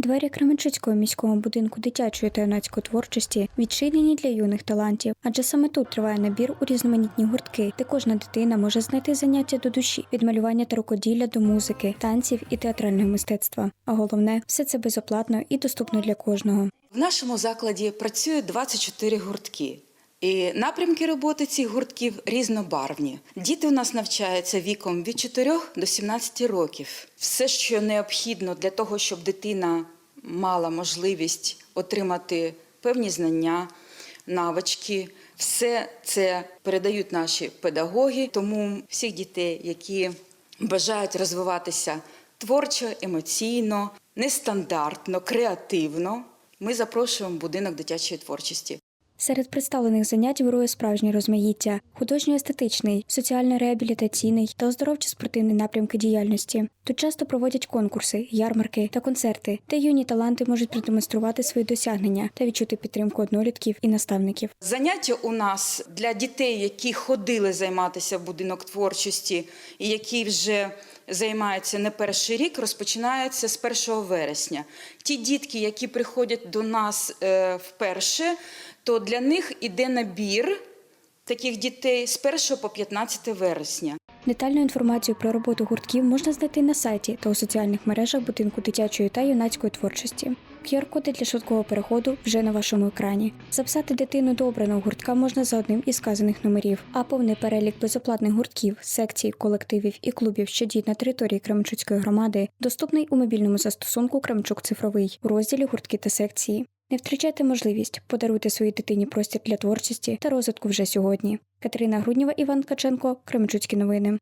Двері Кременчуцького міського будинку дитячої та юнацької творчості відчинені для юних талантів, адже саме тут триває набір у різноманітні гуртки, де кожна дитина може знайти заняття до душі від малювання та рукоділля до музики, танців і театрального мистецтва. А головне, все це безоплатно і доступно для кожного. В нашому закладі працює 24 гуртки. І напрямки роботи цих гуртків різнобарвні. Діти у нас навчаються віком від 4 до 17 років. Все, що необхідно для того, щоб дитина мала можливість отримати певні знання, навички, все це передають наші педагоги. Тому всіх дітей, які бажають розвиватися творчо, емоційно, нестандартно, креативно, ми запрошуємо в будинок дитячої творчості. Серед представлених занять вирує справжнє розмаїття: художньо-естетичний, соціально-реабілітаційний та оздоровчо-спортивний напрямки діяльності. Тут часто проводять конкурси, ярмарки та концерти, де юні таланти можуть продемонструвати свої досягнення та відчути підтримку однолітків і наставників. Заняття у нас для дітей, які ходили займатися в будинок творчості і які вже займаються не перший рік, розпочинається з 1 вересня. Ті дітки, які приходять до нас е, вперше, то для них іде набір таких дітей з 1 по 15 вересня. Детальну інформацію про роботу гуртків можна знайти на сайті та у соціальних мережах будинку дитячої та юнацької творчості. QR-коди для швидкого переходу вже на вашому екрані. Записати дитину до обраного гуртка можна за одним із сказаних номерів, а повний перелік безоплатних гуртків, секцій, колективів і клубів, що діють на території Кременчуцької громади, доступний у мобільному застосунку Кременчук цифровий у розділі гуртки та секції. Не втрачайте можливість подаруйте своїй дитині простір для творчості та розвитку вже сьогодні. Катерина Груднєва, Іван Ткаченко, Кременчуцькі новини.